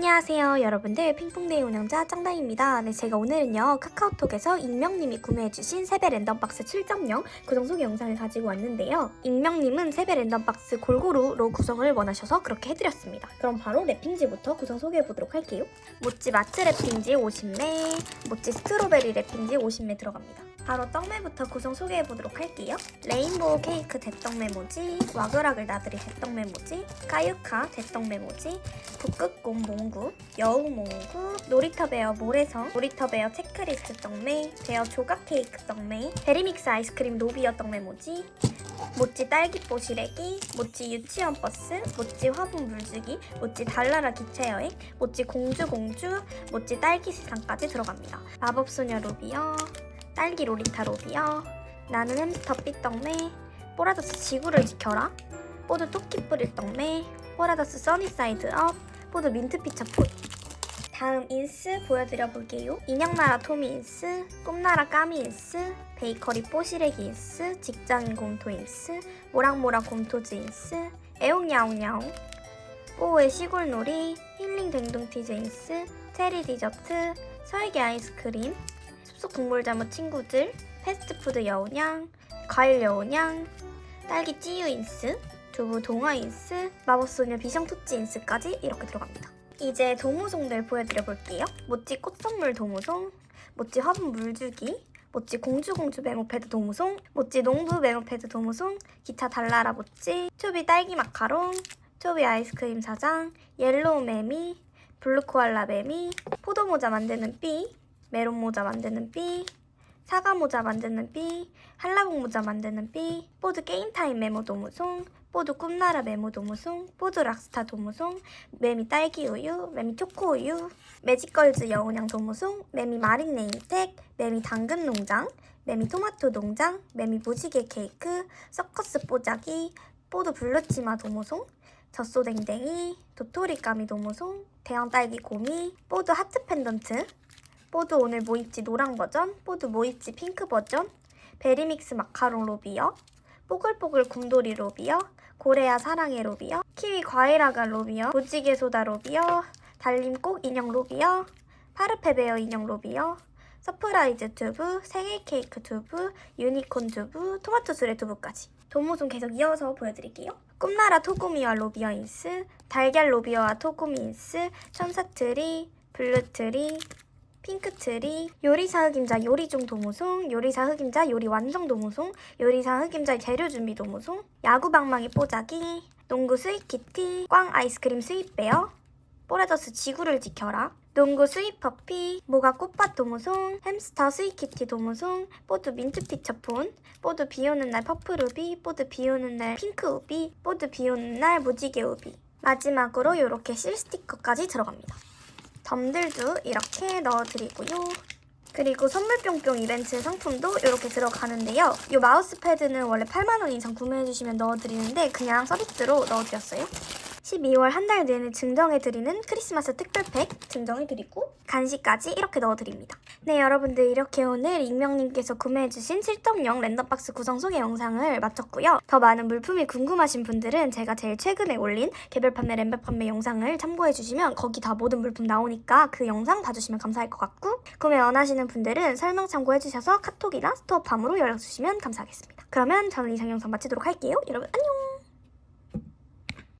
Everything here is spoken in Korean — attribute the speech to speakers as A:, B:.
A: 안녕하세요 여러분들. 핑퐁데이 운영자 짱다입니다. 네 제가 오늘은요 카카오톡에서 익명님이 구매해주신 세배 랜덤박스 7.0 구성 소개 영상을 가지고 왔는데요. 익명님은 세배 랜덤박스 골고루로 구성을 원하셔서 그렇게 해드렸습니다. 그럼 바로 랩핑지부터 구성 소개해보도록 할게요. 모찌 마트 랩핑지 50매 모찌 스트로베리 랩핑지 50매 들어갑니다 바로 떡매부터 구성 소개해보도록 할게요 레인보우 케이크 대떡 메모지 와그락을 나들이 대떡 메모지 까유카 대떡 메모지 북극곰 몽구, 여우 몽구, 놀이터 베어 모래성, 놀이터 베어 체크리스트 떡메이, 베어 조각 케이크 떡메이, 베리믹스 아이스크림 노비어 떡메모지, 모찌 딸기 뽀시래기, 모찌 유치원 버스, 모찌 화분 물주기, 모찌 달나라 기차 여행, 모찌 공주 공주, 모찌 딸기 세상까지 들어갑니다. 마법소녀 로비어, 딸기 로리타 로비어, 나는 햄스터 삐떡메, 뽀라더스 지구를 지켜라, 뽀드 토끼 뿌릴 떡메, 뽀라더스 써니사이드 업, 뽀드 민트 피처 포이. 다음 인스 보여드려 볼게요. 인형나라 토미 인스, 꿈나라 까미 인스, 베이커리 뽀시래기 인스, 직장인 곰토 인스, 모락모락 곰토즈 인스, 애옹야옹야옹, 뽀의 시골놀이, 힐링 댕둥티즈 인스, 체리 디저트, 설계 아이스크림, 숲속 동물자무 친구들, 패스트푸드 여운양, 과일 여운양, 딸기 찌유 인스, 두부 동화 인스, 마법소녀 비숑토찌 인스까지 이렇게 들어갑니다. 이제 도무송들 보여드려 볼게요. 모찌 꽃선물 도무송, 모찌 화분 물주기, 모찌 공주공주 메모패드 도무송, 모찌 농부 메모패드 도무송, 기차 달나라 모찌, 초비 딸기 마카롱, 초비 아이스크림 사장, 옐로우 매미, 블루 코알라 매미, 포도 모자 만드는 삐, 메론 모자 만드는 삐, 사과 모자 만드는 삐, 한라봉 모자 만드는 삐, 뽀드 게임 타임 메모 도무송, 뽀드 꿈나라 메모 도무송, 뽀드 락스타 도무송, 매미 딸기 우유, 매미 초코 우유, 매직걸즈 여운양 도무송, 매미 마린 네임택, 매미 당근 농장, 매미 토마토 농장, 매미 무지개 케이크, 서커스 뽀자기, 뽀드 블루치마 도무송, 젖소댕댕이, 도토리 까미 도무송, 대형 딸기 고미, 뽀드 하트 펜던트, 뽀드 오늘 뭐 입지? 노랑 버전, 뽀드 뭐 입지? 핑크 버전, 베리믹스 마카롱 로비어, 뽀글뽀글 곰돌이 로비어, 고래야 사랑의 로비어, 키위 과일 아갈 로비어, 무지개 소다 로비어, 달림 꼭 인형 로비어, 파르페 베어 인형 로비어, 서프라이즈 튜브, 생일 케이크 튜브, 유니콘 튜브, 토마토 수레 튜브까지. 도무송 계속 이어서 보여드릴게요. 꿈나라 토구미와 로비어 인스, 달걀 로비어와 토구미 인스, 천사트리, 블루트리, 핑크트리, 요리사 흑임자 요리중 도무송, 요리사 흑임자 요리 완성 도무송, 요리사 흑임자 재료 준비 도무송, 야구방망이 뽀자기, 농구 스위키티, 꽝 아이스크림 스윗베어, 뽀라더스 지구를 지켜라, 농구 스윗퍼피, 모가 꽃밭 도무송, 햄스터 스위키티 도무송, 뽀드 민트 피처폰, 뽀드 비오는 날 퍼플우비, 뽀드 비오는 날 핑크우비, 뽀드 비오는 날 무지개 우비. 마지막으로 이렇게 실 스티커까지 들어갑니다. 덤들도 이렇게 넣어드리고요. 그리고 선물 뿅뿅 이벤트 상품도 이렇게 들어가는데요. 이 마우스 패드는 원래 8만원 이상 구매해주시면 넣어드리는데 그냥 서비스로 넣어드렸어요. 12월 한 달 내내 증정해드리는 크리스마스 특별팩 증정해드리고 간식까지 이렇게 넣어드립니다. 네 여러분들 이렇게 오늘 익명님께서 구매해주신 7.0 랜덤박스 구성 소개 영상을 마쳤고요. 더 많은 물품이 궁금하신 분들은 제가 제일 최근에 올린 개별 판매 랜덤 판매 영상을 참고해주시면 거기 다 모든 물품 나오니까 그 영상 봐주시면 감사할 것 같고 구매 원하시는 분들은 설명 참고해주셔서 카톡이나 스토어팜으로 연락주시면 감사하겠습니다. 그러면 저는 이상 영상 마치도록 할게요. 여러분 안녕!